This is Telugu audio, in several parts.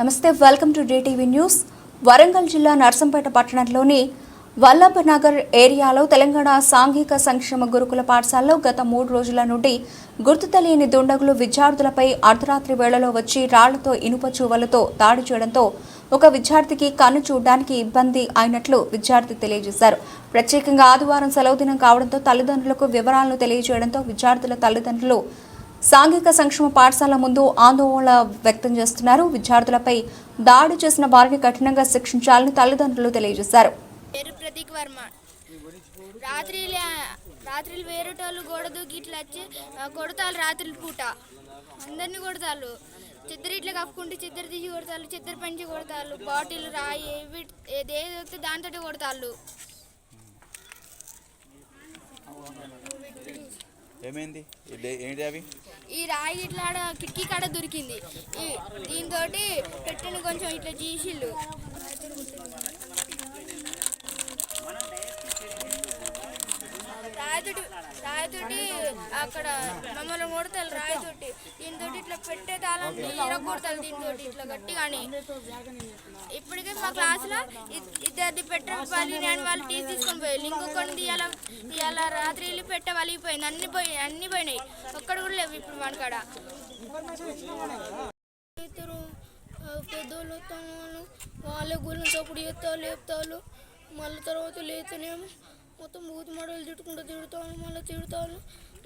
నమస్తే welcome to DTV news. Warangal జిల్లా నర్సంపేట పట్టణంలోని వల్లభనగర్ ఏరియాలో తెలంగాణ సాంఘిక సంక్షేమ గురుకుల పాఠశాలలో గత మూడు రోజుల నుండి గుర్తు తెలియని దుండగులు విద్యార్థులపై అర్ధరాత్రి వేళలో వచ్చి రాళ్ళతో ఇనుప చూవలతో దాడి చేయడంతో ఒక విద్యార్థికి కన్ను చూడడానికి ఇబ్బంది అయినట్లు విద్యార్థి తెలియజేశారు. ప్రత్యేకంగా ఆదివారం సెలవు దినం కావడంతో తల్లిదండ్రులకు వివరాలను తెలియజేయడంతో విద్యార్థుల తల్లిదండ్రులు సాంఘిక సంక్షేమ పాఠశాల ముందు ఆందోళన వ్యక్తం చేస్తున్నారు. విద్యార్థులపై దాడి చేసిన వారిని కఠినంగా శిక్షించాలని తల్లిదండ్రులు తెలియజేశారు. పేరు ప్రతీక్ వర్మ. రాత్రి రాత్రి వేరేటోళ్ళు గోడ దూకి ఇట్లా వచ్చి కొడతారు రాత్రి పూట. అందరినీ కొడతారు చిద్దరు ఇట్లా కప్పుకుంటే చిద్దరు తీసి కొడతారు చిద్దరు పెంచి కొడతారు బాటిల్ రాయి ఏవి ఏది దాంతో కొడతారు ఏమైంది? ఏంటి అవి? ఈ రాయి ఇట్లా ఆడ కిటికీ కాడ దొరికింది. ఈ దీంతో పెట్టిన కొంచెం ఇట్లా చేసిళ్ళు. రాయితోటి రాయితోటి అక్కడ మమ్మల్ని కొడతారు రాయితోటి. దీంతో ఇట్లా పెట్టే తాళం కొడతారు దీంతో ఇట్లా గట్టిగా అని ఇప్పటికే మా క్లాస్లో ఇద్దరిది పెట్టే నేను వాళ్ళు టీ తీసుకొని పోయారు ఇంకొకటి తీయాల తీయాల రాత్రి వెళ్ళి పెట్టే వలిగిపోయింది. అన్ని పోయి అన్ని పోయినాయి. ఒక్కడ కూడా లేవు ఇప్పుడు మన కాడ. ఇద్దరు పెద్దోళ్ళు వాళ్ళ గురించి అప్పుడు ఎత్తాలు లేపుతాలు మళ్ళీ తర్వాత లేతనేమో మొత్తం బూతి మడలు తిట్టుకుంటూ తిడతాను మళ్ళీ తిడతాను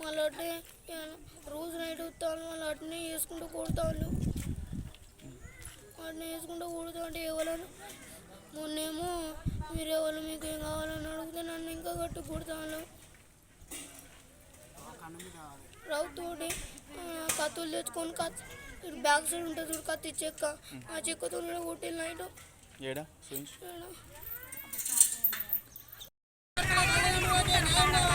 మళ్ళీ అట్నే రోజు నైట్ వస్తాను మళ్ళీ అట్నే వేసుకుంటూ కొడతాను. అట్నే వేసుకుంటూ కొడుతా అంటే ఎవరైనా మొన్నేమో మీరు ఎవరు మీకు ఏం కావాలని అడిగితే నన్ను ఇంకా గట్టి కొడతాను. రౌతోటి కత్తులు తెచ్చుకొని ఇటు బ్యాక్ సైడ్ ఉంటుంది చూడు కత్తి చెక్క. ఆ చెక్కతో కొట్టిన నైట్. Model.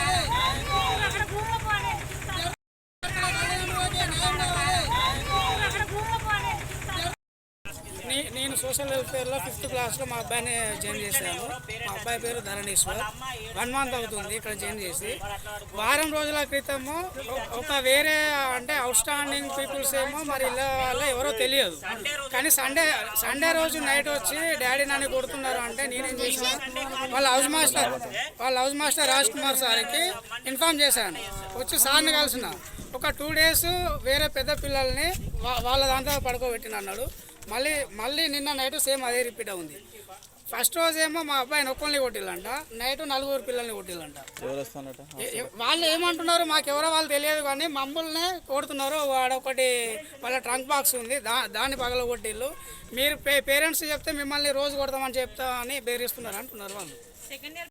నేను సోషల్ వెల్ఫేర్లో ఫిఫ్త్ క్లాస్లో మా అబ్బాయిని జాయిన్ చేశాను. మా అబ్బాయి పేరు ధరణేశ్వర్. వన్ మంత్ అవుతుంది ఇక్కడ జాయిన్ చేసి. వారం రోజుల క్రితము ఒక వేరే అంటే అవుట్ స్టాండింగ్ పీపుల్స్ ఏమో మరి ఇళ్ళ వాళ్ళ ఎవరో తెలియదు. కానీ సండే సండే రోజు నైట్ వచ్చి డాడీ నన్ను కొడుతున్నారు అంటే నేనేం చేశాను? వాళ్ళ హౌస్ మాస్టర్ వాళ్ళ హౌస్ మాస్టర్ రాజ్ కుమార్ సార్కి ఇన్ఫామ్ చేశాను. వచ్చి సార్ని కలిసిన. ఒక టూ డేస్ వేరే పెద్ద పిల్లల్ని వాళ్ళ దాంతో పడుకోబెట్టిన అన్నాడు. మళ్ళీ మళ్ళీ నిన్న నైట్ సేమ్ అదే రిపీట్ ఉంది. ఫస్ట్ రోజు ఏమో మా అబ్బాయిని ఒక్కరిని కొట్టిల్లంట నైట్ నలుగురు పిల్లల్ని కొట్టిల్లంట. వాళ్ళు ఏమంటున్నారు మాకు ఎవరో వాళ్ళు తెలియదు కానీ మమ్మల్ని కొడుతున్నారు. వాడొకటి వాళ్ళ ట్రంక్ బాక్స్ ఉంది దా దాన్ని పగల కొట్టిల్లు. మీరు పే పేరెంట్స్ చెప్తే మిమ్మల్ని రోజు కొడతామని చెప్తా అని బెదిరిస్తున్నారు అంటున్నారు వాళ్ళు.